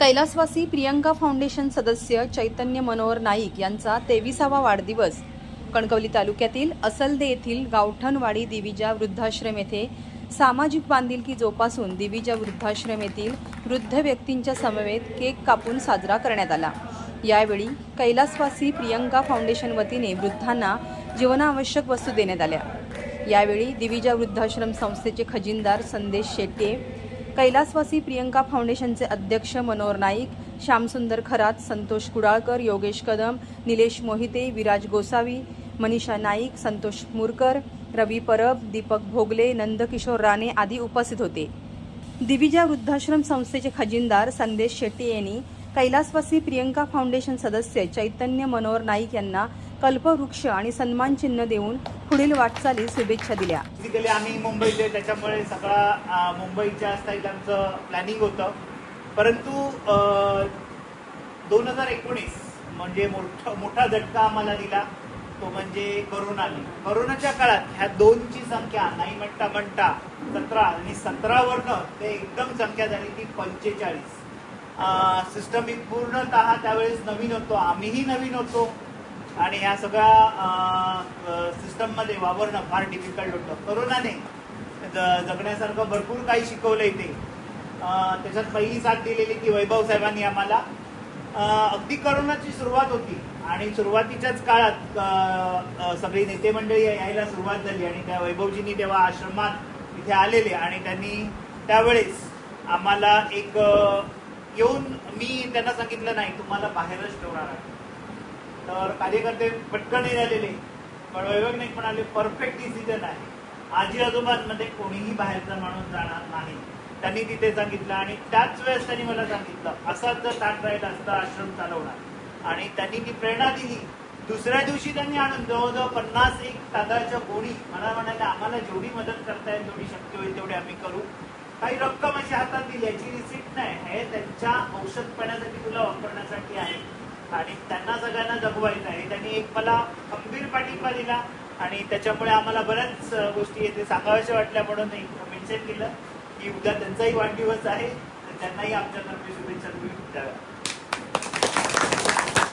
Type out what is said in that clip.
कैलासवासी प्रियंका फाउंडेशन सदस्य चैतन्य मनोहर नाईक यांचा तेविसावा वाढदिवस. कणकवली तालुक्यातील असलदे येथील गावठणवाडी दिविजा वृद्धाश्रम येथे सामाजिक बांधिलकी जोपासून दिविजा वृद्धाश्रम येथील वृद्ध व्यक्तींच्या समवेत केक कापून साजरा करण्यात आला. यावेळी कैलासवासी प्रियंका फाउंडेशन वतीने वृद्धांना जीवनावश्यक वस्तू देण्यात आल्या. यावेळी दिविजा वृद्धाश्रम संस्थेचे खजिनदार संदेश शेट्टे कैलासवासी प्रियंका फाउंडेशनचे अध्यक्ष मनोहर नाईक श्यामसुंदर खरात संतोष कुडाळकर योगेश कदम निलेश मोहिते विराज गोसावी मनीषा नाईक संतोष मुरकर रवी परब दीपक भोगले नंदकिशोर राणे आदी उपस्थित होते. दिविजा वृद्धाश्रम संस्थेचे खजिनदार संदेश शेट्टी यांनी कैलासवासी प्रियंका फाउंडेशन सदस्य चैतन्य मनोहर नाईक यांना कल्पवृक्ष आणि सन्मान चिन्ह देऊन पुढील वाटचाली शुभेच्छा दिल्या. बेसिकली आम्ही मुंबईचे त्याच्यामुळे सगळा मुंबईच्या स्थायिक आमचं प्लॅनिंग होतं. परंतु दोन हजार एकोणीस म्हणजे मोठा मोठा झटका आम्हाला दिला तो म्हणजे करोनाने. करोनाच्या काळात ह्या दोनची संख्या नाही म्हणता म्हणता सतरा आणि सतरावरनं ते एकदम संख्या झाली ती पंचेचाळीस. सिस्टम ही पूर्णतः त्यावेळेस नवीन होतो. आम्हीही नवीन होतो. आणि ह्या सगळ्या सिस्टममध्ये वावरणं फार डिफिकल्ट होतं. करोनाने जगण्यासारखं भरपूर काही शिकवलं इथे. त्याच्यात पहिली साथ दिलेली की वैभव साहेबांनी आम्हाला. अगदी करोनाची सुरुवात होती आणि सुरुवातीच्याच काळात सगळी नेते मंडळी यायला सुरुवात झाली आणि त्या वैभवजींनी तेव्हा आश्रमात इथे आलेले आणि त्यांनी त्यावेळेस आम्हाला एक येऊन मी त्यांना सांगितलं नाही तुम्हाला बाहेरच ठेवणार आहे. तर कार्यकर्ते पटकन आलेले पण वैभव म्हणाले परफेक्ट डिसिजन आहे. आजी आजोबांमध्ये कोणीही बाहेरचा माणूस जाणार नाही. त्यांनी तिथे सांगितलं आणि त्याच वेळेस त्यांनी मला सांगितलं असाच जर ताट राहिला असता आश्रम चालवणार. आणि त्यांनी ती प्रेरणा दिली. दुसऱ्या दिवशी त्यांनी आणून जवळजवळ पन्नास एक तांदळाच्या गोणी मला म्हणाले आम्हाला जेवढी मदत करता येईल जेवढी शक्य होईल तेवढी आम्ही करू. काही रक्कम अशी हातात दिली याची रिसिप्ट नाही हे त्यांच्या औषध पाण्यासाठी तुला वापरण्यासाठी आहे. आणि त्यांना सगळ्यांना जगवायचं आहे. त्यांनी एक मला खंबीर पाठिंबा दिला आणि त्याच्यामुळे आम्हाला बऱ्याच गोष्टी येथे सांगाव्याशा वाटल्या म्हणून मेन्शन केलं. की उद्या त्यांचाही वाढदिवस आहे. तर त्यांनाही आमच्यातर्फे शुभेच्छा तुम्ही द्याव्या